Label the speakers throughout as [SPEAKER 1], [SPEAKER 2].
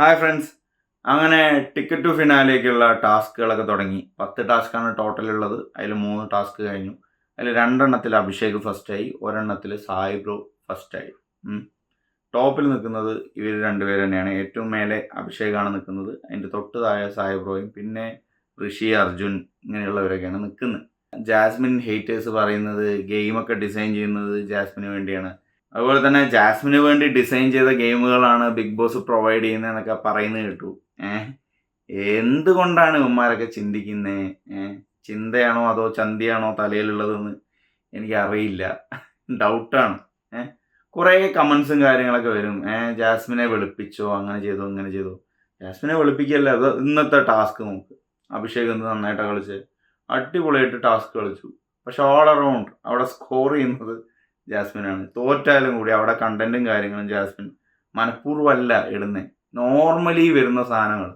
[SPEAKER 1] Hi friends അങ്ങനെ ticket to ഫിനാലേക്കുള്ള ടാസ്കുകളൊക്കെ തുടങ്ങി. പത്ത് ടാസ്ക്കാണ് ടോട്ടൽ ഉള്ളത്. അതിൽ മൂന്ന് ടാസ്ക് കഴിഞ്ഞു. അതിൽ രണ്ടെണ്ണത്തിൽ അഭിഷേക് ഫസ്റ്റായി ഒരെണ്ണത്തിൽ സായി ബ്രോ ഫസ്റ്റായി ടോപ്പിൽ നിൽക്കുന്നത് ഇവർ രണ്ടുപേർ തന്നെയാണ്. ഏറ്റവും മേലെ അഭിഷേകാണ് നിൽക്കുന്നത്. അതിന്റെ തൊട്ട് താഴെ സായി ബ്രോയും പിന്നെ ഋഷി അർജുൻ ഇങ്ങനെയുള്ളവരൊക്കെയാണ് നിൽക്കുന്നത്. ജാസ്മിൻ ഹേറ്റേഴ്സ് പറയുന്നത് ഗെയിമൊക്കെ ഡിസൈൻ ചെയ്യുന്നത് ജാസ്മിന് വേണ്ടിയാണ്. അതുപോലെ തന്നെ ജാസ്മിന് വേണ്ടി ഡിസൈൻ ചെയ്ത ഗെയിമുകളാണ് ബിഗ് ബോസ് പ്രൊവൈഡ് ചെയ്യുന്നതെന്നൊക്കെ പറയുന്നത് കേട്ടു. ഏഹ് എന്തുകൊണ്ടാണ് ഇവന്മാരൊക്കെ ചിന്തിക്കുന്നത് ഏഹ് ചിന്തയാണോ അതോ ചന്തിയാണോ തലയിലുള്ളതെന്ന് എനിക്കറിയില്ല. ഡൗട്ടാണ് ഏഹ് കുറേ കമൻസും കാര്യങ്ങളൊക്കെ വരും. ഏഹ് ജാസ്മിനെ വെളുപ്പിച്ചോ? അങ്ങനെ ചെയ്തോ? ഇങ്ങനെ ചെയ്തോ? ജാസ്മിനെ വെളുപ്പിക്കല്ല അത് ഇന്നത്തെ ടാസ്ക് നോക്ക് അഭിഷേക് ഇന്ന് നന്നായിട്ടാണ് കളിച്ച്? അടിപൊളിയായിട്ട് ടാസ്ക് കളിച്ചു. പക്ഷെ ഓൾ അറൗണ്ട് അവിടെ സ്കോർ ചെയ്യുന്നത് ജാസ്മിനാണ്. തോറ്റാലും കൂടി അവിടെ കണ്ടന്റും കാര്യങ്ങളും ജാസ്മിൻ മനഃപൂർവമല്ല ഇടുന്നത് നോർമലി വരുന്ന സാധനങ്ങൾ.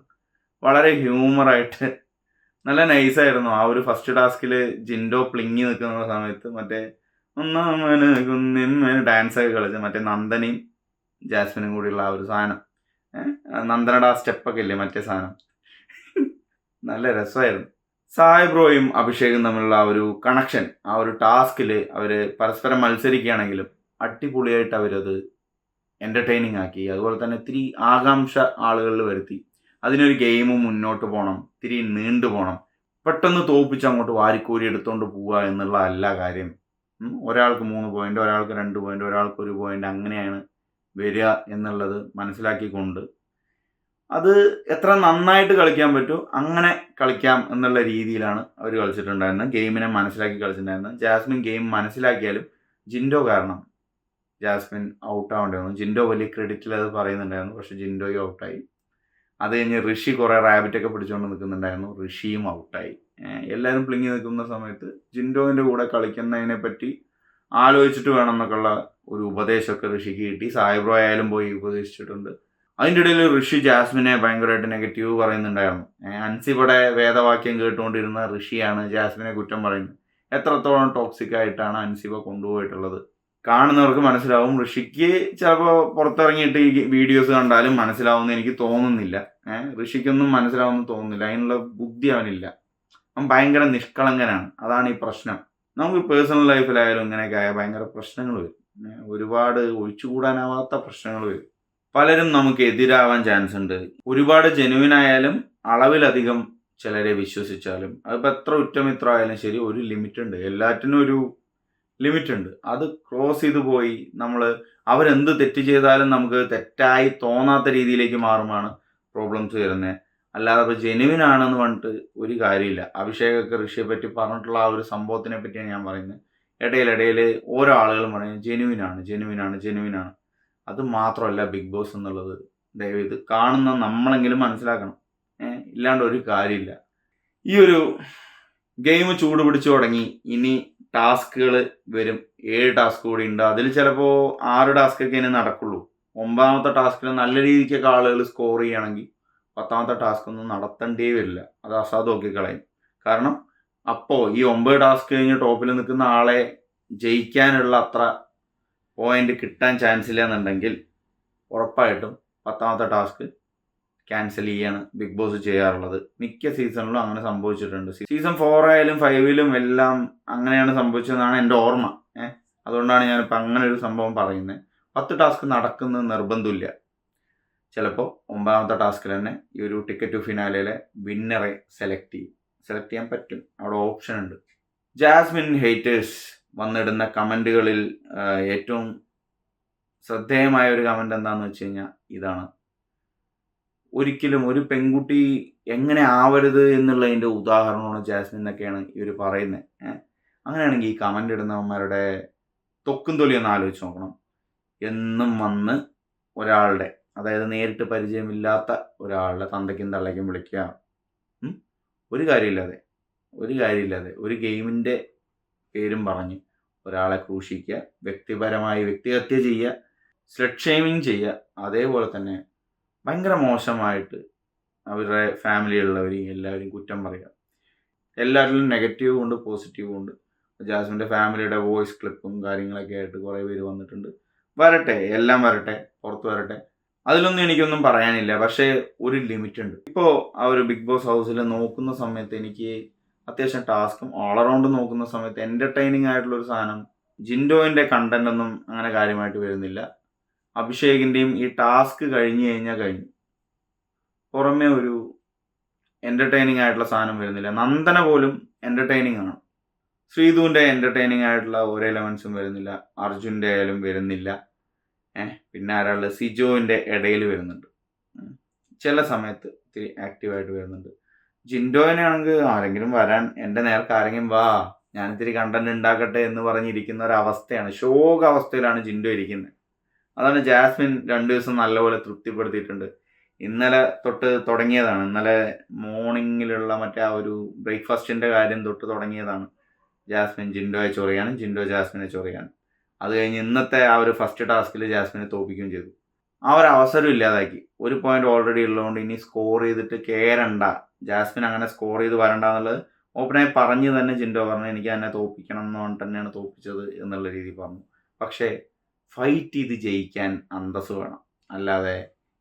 [SPEAKER 1] വളരെ ഹ്യൂമറായിട്ട് നല്ല നൈസായിരുന്നു ആ ഒരു ഫസ്റ്റ് ടാസ്കിൽ ജിൻഡോ പ്ലിങ്ങി നിൽക്കുന്ന സമയത്ത് മറ്റേ ഒന്നാമന് കുന്നിമ്മന് ഡാൻസ് ഒക്കെ കളിച്ച് മറ്റേ നന്ദനയും ജാസ്മിനും കൂടിയുള്ള ആ ഒരു സാധനം. നന്ദനയുടെ ആ സ്റ്റെപ്പൊക്കെ ഇല്ലേ മറ്റേ സാധനം? നല്ല രസമായിരുന്നു. സായ് ബ്രോയും അഭിഷേകും തമ്മിലുള്ള ആ ഒരു കണക്ഷൻ ആ ഒരു ടാസ്കിൽ അവർ പരസ്പരം മത്സരിക്കുകയാണെങ്കിലും അടിപൊളിയായിട്ട് അവരത് എന്റർടൈനിങ് ആക്കി അതുപോലെ തന്നെ ഇത്തിരി ആകാംക്ഷ ആളുകളിൽ വരുത്തി. അതിനൊരു ഗെയിം മുന്നോട്ട് പോകണം ഇത്തിരി നീണ്ടു പോകണം പെട്ടെന്ന് തോപ്പിച്ച് അങ്ങോട്ട് വാരിക്കോരി എടുത്തുകൊണ്ട് പോവുക എന്നുള്ള അല്ല കാര്യം. ഒരാൾക്ക് മൂന്ന് പോയിന്റ് ഒരാൾക്ക് രണ്ട് പോയിന്റ് ഒരാൾക്ക് ഒരു പോയിന്റ് അങ്ങനെയാണ് വരിക എന്നുള്ളത് മനസ്സിലാക്കിക്കൊണ്ട് അത് എത്ര നന്നായിട്ട് കളിക്കാൻ പറ്റുമോ അങ്ങനെ കളിക്കാം എന്നുള്ള രീതിയിലാണ് അവർ കളിച്ചിട്ടുണ്ടായിരുന്നത്. ഗെയിമിനെ മനസ്സിലാക്കി കളിച്ചിട്ടുണ്ടായിരുന്നത്. ജാസ്മിൻ ഗെയിം മനസ്സിലാക്കിയാലും ജിൻഡോ കാരണം ജാസ്മിൻ ഔട്ട് ആവേണ്ടി ജിൻഡോ വലിയ ക്രെഡിറ്റിൽ അത് പറയുന്നുണ്ടായിരുന്നു. പക്ഷെ ജിൻഡോയും ഔട്ടായി. അത് കഴിഞ്ഞ് ഋഷി കുറേ റാബിറ്റൊക്കെ പിടിച്ചുകൊണ്ട് നിൽക്കുന്നുണ്ടായിരുന്നു ഋഷിയും ഔട്ടായി. എല്ലാവരും പ്ലിങ്ങി നിൽക്കുന്ന സമയത്ത് ജിൻഡോവിന്റെ കൂടെ കളിക്കുന്നതിനെ പറ്റി ആലോചിച്ചിട്ട് വേണം എന്നൊക്കെയുള്ള ഒരു ഉപദേശമൊക്കെ ഋഷിക്ക് കിട്ടി. സായിബ്രോ ആയാലും പോയി ഉപദേശിച്ചിട്ടുണ്ട്. അതിന്റെ ഇടയിൽ ഋഷി ജാസ്മിനെ ഭയങ്കരമായിട്ട് നെഗറ്റീവ് പറയുന്നുണ്ടായിരുന്നു. അൻസിബടെ വേദവാക്യം കേട്ടുകൊണ്ടിരുന്ന ഋഷിയാണ് ജാസ്മിനെ കുറ്റം പറയുന്നത്. എത്രത്തോളം ടോക്സിക് ആയിട്ടാണ് അൻസിബ കൊണ്ടുപോയിട്ടുള്ളത്? കാണുന്നവർക്ക് മനസ്സിലാവും. ഋഷിക്ക് ചിലപ്പോൾ പുറത്തിറങ്ങിയിട്ട് ഈ വീഡിയോസ് കണ്ടാലും മനസ്സിലാവുമെന്ന് എനിക്ക് തോന്നുന്നില്ല. ഏഹ് ഋഷിക്കൊന്നും മനസ്സിലാവുമെന്ന് തോന്നുന്നില്ല. അതിനുള്ള ബുദ്ധി അവനില്ല. അവൻ ഭയങ്കര നിഷ്കളങ്കനാണ്. അതാണ് ഈ പ്രശ്നം. നമുക്ക് പേഴ്സണൽ ലൈഫിലായാലും ഇങ്ങനെയൊക്കെ ആയാൽ ഭയങ്കര പ്രശ്നങ്ങൾ വരും. ഒരുപാട് ഒഴിച്ചുകൂടാനാവാത്ത പ്രശ്നങ്ങൾ വരും. പലരും നമുക്ക് എതിരാവാൻ ചാൻസ് ഉണ്ട്. ഒരുപാട് ജെനുവിൻ ആയാലും അളവിലധികം ചിലരെ വിശ്വസിച്ചാലും അതിപ്പോൾ എത്ര ഉറ്റമിത്രം ആയാലും ശരി ഒരു ലിമിറ്റ് ഉണ്ട്. എല്ലാറ്റിനും ഒരു ലിമിറ്റ് ഉണ്ട്. അത് ക്രോസ് ചെയ്തു പോയി നമ്മൾ അവരെന്ത് തെറ്റ് ചെയ്താലും നമുക്ക് തെറ്റായി തോന്നാത്ത രീതിയിലേക്ക് മാറുമാണ് പ്രോബ്ലംസ് വരുന്നത് അല്ലാതെ ഇപ്പോൾ ജെനുവിൻ ആണെന്ന് പറഞ്ഞിട്ട് ഒരു കാര്യമില്ല. അഭിഷേകൊക്കെ ഋഷിയെ പറ്റി പറഞ്ഞിട്ടുള്ള ആ ഒരു സംഭവത്തിനെ പറ്റിയാണ് ഞാൻ പറയുന്നത്. ഇടയിലിടയിൽ ഓരോ ആളുകളും പറയുന്നത് ജെനുവിനാണ് ജെനുവിനാണ് ജെനുവിനാണ് അത് മാത്രമല്ല ബിഗ് ബോസ് എന്നുള്ളത്. ദയവേത് കാണുന്ന നമ്മളെങ്കിലും മനസ്സിലാക്കണം. ഇല്ലാണ്ട് ഒരു കാര്യമില്ല. ഈ ഒരു ഗെയിം ചൂട് പിടിച്ചു തുടങ്ങി. ഇനി ടാസ്കുകൾ വരും. ഏഴ് ടാസ്ക് കൂടി ഉണ്ട്. അതിൽ ചിലപ്പോൾ ആറ് ടാസ്ക് ഒക്കെ ഇനി നടക്കുള്ളൂ. ഒമ്പതാമത്തെ ടാസ്കിൽ നല്ല രീതിക്കൊക്കെ ആളുകൾ സ്കോർ ചെയ്യുകയാണെങ്കിൽ പത്താമത്തെ ടാസ്ക് ഒന്നും നടത്തേണ്ടേ വരില്ല. അത് അസാധുക്കി കളയും. കാരണം അപ്പോൾ ഈ ഒമ്പത് ടാസ്ക് കഴിഞ്ഞ് ടോപ്പിൽ നിൽക്കുന്ന ആളെ ജയിക്കാനുള്ള അത്ര പോയിന്റ് കിട്ടാൻ ചാൻസ് ഇല്ല എന്നുണ്ടെങ്കിൽ ഉറപ്പായിട്ടും പത്താമത്തെ ടാസ്ക് ക്യാൻസൽ ചെയ്യാണ് ബിഗ് ബോസ് ചെയ്യാറുള്ളത്. മിക്ക സീസണിലും അങ്ങനെ സംഭവിച്ചിട്ടുണ്ട്. സീസൺ ഫോർ ആയാലും ഫൈവിലും എല്ലാം അങ്ങനെയാണ് സംഭവിച്ചതെന്നാണ് എന്റെ ഓർമ്മ. ഏഹ് അതുകൊണ്ടാണ് ഞാനിപ്പോൾ അങ്ങനെ ഒരു സംഭവം പറയുന്നത് പത്ത് ടാസ്ക് നടക്കുന്നത് നിർബന്ധമില്ല. ചിലപ്പോൾ ഒമ്പതാമത്തെ ടാസ്കിൽ തന്നെ ഈ ഒരു ടിക്കറ്റ് ടു ഫിനാലയിലെ വിന്നറെ സെലക്ട് ചെയ്യും. സെലക്ട് ചെയ്യാൻ പറ്റും. അവിടെ ഓപ്ഷൻ ഉണ്ട്. ജാസ്മിൻ ഹേറ്റേഴ്സ് വന്നിടുന്ന കമന്റുകളിൽ ഏറ്റവും ശ്രദ്ധേയമായ ഒരു കമന്റ് എന്താണെന്ന് വെച്ച് കഴിഞ്ഞാൽ ഇതാണ് ഒരിക്കലും ഒരു പെൺകുട്ടി എങ്ങനെ ആവരുത് എന്നുള്ളതിന്റെ ഉദാഹരണമാണ് ജാസ്മിൻ എന്നൊക്കെയാണ് ഇവർ പറയുന്നത് അങ്ങനെയാണെങ്കിൽ ഈ കമന്റ് ഇടുന്നവന്മാരുടെ തൊക്കും തൊലി ഒന്ന് ആലോചിച്ച് നോക്കണം എന്നും വന്ന് ഒരാളുടെ അതായത് നേരിട്ട് പരിചയമില്ലാത്ത ഒരാളുടെ തന്തയ്ക്കും തള്ളയ്ക്കും വിളിക്കുക? ഒരു കാര്യമില്ലാതെ ഒരു കാര്യമില്ലാതെ ഒരു ഗെയിമിന്റെ പേരും പറഞ്ഞ് ഒരാളെ ക്രൂശിക്കുക വ്യക്തിപരമായി വ്യക്തിഹത്യ ചെയ്യുക സ്ലഡ് ഷെയ്മിങ് ചെയ്യുക അതേപോലെ തന്നെ ഭയങ്കര മോശമായിട്ട് അവരുടെ ഫാമിലിയിലുള്ളവരെയും എല്ലാവരെയും കുറ്റം പറയുക. എല്ലാവരിലും നെഗറ്റീവും ഉണ്ട് പോസിറ്റീവും ഉണ്ട് ജാസ്മിന്റെ ഫാമിലിയുടെ വോയിസ് ക്ലിപ്പും കാര്യങ്ങളൊക്കെ ആയിട്ട് കുറേ പേര് വന്നിട്ടുണ്ട്. വരട്ടെ എല്ലാം വരട്ടെ പുറത്ത് വരട്ടെ. അതിലൊന്നും എനിക്കൊന്നും പറയാനില്ല. പക്ഷേ ഒരു ലിമിറ്റ് ഉണ്ട്. ഇപ്പോൾ ആ ഒരു ബിഗ് ബോസ് ഹൗസിൽ നോക്കുന്ന സമയത്ത് എനിക്ക് അത്യാവശ്യം ടാസ്കും ഓൾ അറൗണ്ട് നോക്കുന്ന സമയത്ത് എന്റർടൈനിങ് ആയിട്ടുള്ള ഒരു സാധനം ജിൻഡോയിന്റെ കണ്ടന്റ് ഒന്നും അങ്ങനെ കാര്യമായിട്ട് വരുന്നില്ല. അഭിഷേകിന്റെയും ഈ ടാസ്ക് കഴിഞ്ഞു കഴിഞ്ഞാൽ കഴിഞ്ഞു. പുറമേ ഒരു എന്റർടൈനിങ് ആയിട്ടുള്ള സാധനം വരുന്നില്ല. നന്ദന പോലും എന്റർടൈനിങ് ആണ്. ശ്രീധുവിന്റെ എന്റർടൈനിങ് ആയിട്ടുള്ള ഓരോ എലമെൻസും വരുന്നില്ല. അർജുന്റെ ആയാലും വരുന്നില്ല. ഏഹ് പിന്നെ ആരാളുടെ സിജോവിന്റെ ഇടയിൽ വരുന്നുണ്ട്. ചില സമയത്ത് ഇത്തിരി ആക്റ്റീവായിട്ട് വരുന്നുണ്ട്. ജിൻഡോയിനാണെങ്കിൽ ആരെങ്കിലും വരാൻ എന്റെ നേർക്ക് ആരെങ്കിലും വാ ഞാൻ ഇത്തിരി കണ്ടന്റ് ഉണ്ടാക്കട്ടെ എന്ന് പറഞ്ഞിരിക്കുന്ന ഒരു അവസ്ഥയാണ് ശോക അവസ്ഥയിലാണ് ജിൻഡോ ഇരിക്കുന്നത്. അതാണ് ജാസ്മിൻ രണ്ടു ദിവസം നല്ലപോലെ തൃപ്തിപ്പെടുത്തിയിട്ടുണ്ട്. ഇന്നലെ തൊട്ട് തുടങ്ങിയതാണ്. ഇന്നലെ മോർണിംഗിലുള്ള മറ്റേ ആ ഒരു ബ്രേക്ക്ഫാസ്റ്റിന്റെ കാര്യം തൊട്ട് തുടങ്ങിയതാണ്. ജാസ്മിൻ ജിൻഡോയെ ചൊറിയാനും ജിൻഡോ ജാസ്മിനെ ചൊറിയാനും. അത് കഴിഞ്ഞ് ഇന്നത്തെ ആ ഒരു ഫസ്റ്റ് ടാസ്കിൽ ജാസ്മിനെ തോപ്പിക്കുകയും ചെയ്തു. ആ ഒരു അവസരം ഇല്ലാതാക്കി. ഒരു പോയിന്റ് ഓൾറെഡി ഉള്ളതുകൊണ്ട് ഇനി സ്കോർ ചെയ്തിട്ട് കയറണ്ട ജാസ്മിൻ അങ്ങനെ സ്കോർ ചെയ്ത് വരണ്ട എന്നുള്ളത് ഓപ്പണായി പറഞ്ഞ് തന്നെ ജിൻഡോ പറഞ്ഞു എനിക്ക് എന്നെ തോപ്പിക്കണം എന്ന് പറഞ്ഞിട്ട് തന്നെയാണ് തോപ്പിച്ചത് എന്നുള്ള രീതി പറഞ്ഞു. പക്ഷേ ഫൈറ്റ് ചെയ്ത് ജയിക്കാൻ അന്തസ് വേണം. അല്ലാതെ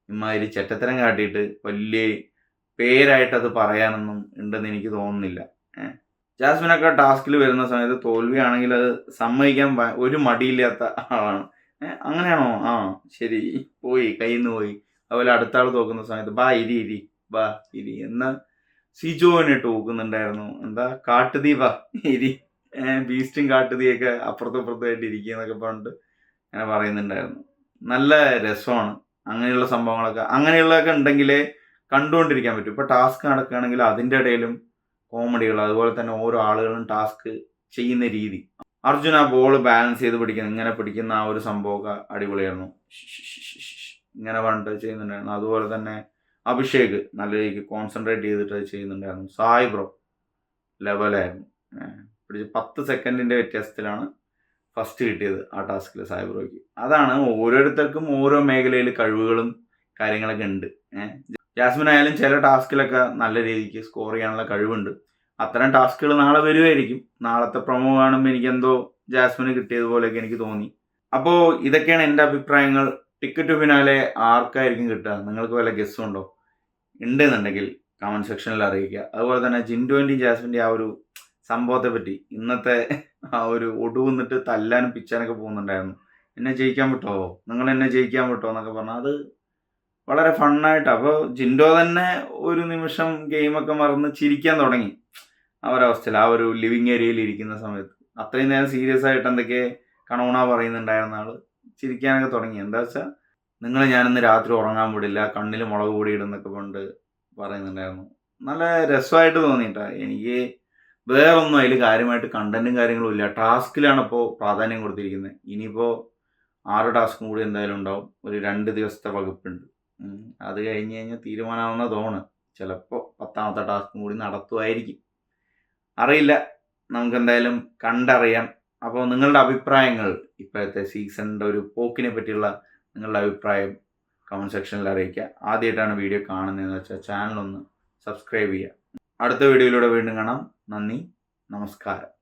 [SPEAKER 1] ഇമാതിരി ചെറ്റത്തരം കാട്ടിയിട്ട് വലിയ പേരായിട്ട് അത് പറയാനൊന്നും ഉണ്ടെന്ന് എനിക്ക് തോന്നുന്നില്ല. ജാസ്മിനൊക്കെ ടാസ്കിൽ വരുന്ന സമയത്ത് തോൽവിയാണെങ്കിൽ അത് സമ്മതിക്കാൻ ഒരു മടിയില്ലാത്ത ആളാണ്. അങ്ങനെയാണോ? ആ ശരി. പോയി കയ്യിൽ പോയി. അതുപോലെ അടുത്ത ആൾ തോക്കുന്ന സമയത്ത് ബാ ഇരി ഇരി. ബാ ഇരി. എന്ന് സിജോനെ ടോക്കുന്നുണ്ടായിരുന്നു എന്താ? കാട്ടുതീ ബാ ഇരി. ബീസ്റ്റും കാട്ടുതീയൊക്കെ അപ്പുറത്തും ഇപ്പുറത്തുമായിട്ട് ഇരിക്കുക പറഞ്ഞിട്ട് അങ്ങനെ പറയുന്നുണ്ടായിരുന്നു. നല്ല രസമാണ് അങ്ങനെയുള്ള സംഭവങ്ങളൊക്കെ. അങ്ങനെയുള്ളതൊക്കെ ഉണ്ടെങ്കിലേ കണ്ടുകൊണ്ടിരിക്കാൻ പറ്റും. ഇപ്പോൾ ടാസ്ക് നടക്കുകയാണെങ്കിൽ അതിന്റെ ഇടയിലും കോമഡികൾ അതുപോലെ തന്നെ ഓരോ ആളുകളും ടാസ്ക് ചെയ്യുന്ന രീതി. അർജുൻ ആ ബോൾ ബാലൻസ് ചെയ്ത് പിടിക്കുന്നു ഇങ്ങനെ പിടിക്കുന്ന ആ ഒരു സംഭവമൊക്കെ അടിപൊളിയായിരുന്നു. ഇങ്ങനെ പറഞ്ഞിട്ട് ചെയ്യുന്നുണ്ടായിരുന്നു. അതുപോലെ തന്നെ അഭിഷേക് നല്ല രീതിക്ക് കോൺസെൻട്രേറ്റ് ചെയ്തിട്ട് ചെയ്യുന്നുണ്ടായിരുന്നു. സായി ബ്രോ ലെവലായിരുന്നു പിടിച്ച് പത്ത് സെക്കൻഡിന്റെ വ്യത്യാസത്തിലാണ് ഫസ്റ്റ് കിട്ടിയത് ആ ടാസ്കിൽ സായി ബ്രോയ്ക്ക്. അതാണ് ഓരോരുത്തർക്കും ഓരോ മേഖലയിൽ കഴിവുകളും കാര്യങ്ങളൊക്കെ ഉണ്ട്. ജാസ്മിൻ ആയാലും ചില ടാസ്കിലൊക്കെ നല്ല രീതിക്ക് സ്കോർ ചെയ്യാനുള്ള കഴിവുണ്ട്. അത്തരം ടാസ്കുകൾ നാളെ വരുമായിരിക്കും നാളത്തെ പ്രൊമോ കാണുമ്പോൾ എനിക്കെന്തോ ജാസ്മിന് കിട്ടിയതുപോലെയൊക്കെ എനിക്ക് തോന്നി. അപ്പോൾ ഇതൊക്കെയാണ് എന്റെ അഭിപ്രായങ്ങൾ. ടിക്കറ്റ് പിന്നാലെ ആർക്കായിരിക്കും കിട്ടുക? നിങ്ങൾക്ക് വല്ല ഗസ്സും ഉണ്ടോ? ഉണ്ടെന്നുണ്ടെങ്കിൽ കമന്റ് സെക്ഷനിൽ അറിയിക്കുക. അതുപോലെ തന്നെ ജിൻഡോന്റെയും ജാസ്മിന്റെയും ആ ഒരു സംഭവത്തെ പറ്റി ഇന്നത്തെ ആ ഒരു ഒടുവന്നിട്ട് തല്ലാനും പിച്ചാനൊക്കെ പോകുന്നുണ്ടായിരുന്നു. എന്നെ ജയിക്കാൻ പറ്റുമോ നിങ്ങൾ എന്നെ ജയിക്കാൻ പറ്റുമോ എന്നൊക്കെ പറഞ്ഞാൽ അത് വളരെ ഫണ്ണായിട്ട് അപ്പോൾ ജിൻഡോ തന്നെ ഒരു നിമിഷം ഗെയിമൊക്കെ മറന്ന് ചിരിക്കാൻ തുടങ്ങി. ആ ഒരവസ്ഥയിൽ ആ ഒരു ലിവിങ് ഏരിയയിൽ ഇരിക്കുന്ന സമയത്ത്. അത്രയും നേരം സീരിയസ് ആയിട്ട് എന്തൊക്കെ കണോണ പറയുന്നുണ്ടായിരുന്ന ആൾ ചിരിക്കാനൊക്കെ തുടങ്ങി. എന്താ വെച്ചാൽ നിങ്ങൾ ഞാനിന്ന് രാത്രി ഉറങ്ങാൻ വിടില്ല കണ്ണിൽ മുളക് കൂടി ഇടുന്നൊക്കെ കൊണ്ട് പറയുന്നുണ്ടായിരുന്നു. നല്ല രസമായിട്ട് തോന്നിയിട്ടാ. എനിക്ക് വേറെ ഒന്നും അതിൽ കാര്യമായിട്ട് കണ്ടന്റും കാര്യങ്ങളും ഇല്ല. ടാസ്കിലാണ് ഇപ്പോൾ പ്രാധാന്യം കൊടുത്തിരിക്കുന്നത്. ഇനിയിപ്പോൾ ആറ് ടാസ്കും കൂടി എന്തായാലും ഉണ്ടാവും. ഒരു രണ്ട് ദിവസത്തെ വകുപ്പുണ്ട്. അത് കഴിഞ്ഞ് കഴിഞ്ഞാൽ തീരുമാനമാവുന്ന തോണ്. ചിലപ്പോൾ പത്താമത്തെ ടാസ്കും കൂടി നടത്തുമായിരിക്കും അറിയില്ല. നമുക്ക് എന്തായാലും കണ്ടറിയാം. അപ്പോൾ നിങ്ങളുടെ അഭിപ്രായങ്ങൾ ഇപ്പോഴത്തെ സീസണിന്റെ ഒരു പോക്കിനെ പറ്റിയുള്ള നിങ്ങളുടെ അഭിപ്രായം കമന്റ് സെക്ഷനിൽ അറിയിക്കുക. ആദ്യമായിട്ടാണ് വീഡിയോ കാണുന്നതെന്ന് വെച്ചാൽ ചാനലൊന്ന് സബ്സ്ക്രൈബ് ചെയ്യുക. അടുത്ത വീഡിയോയിലൂടെ വീണ്ടും കാണാം. നന്ദി. നമസ്കാരം.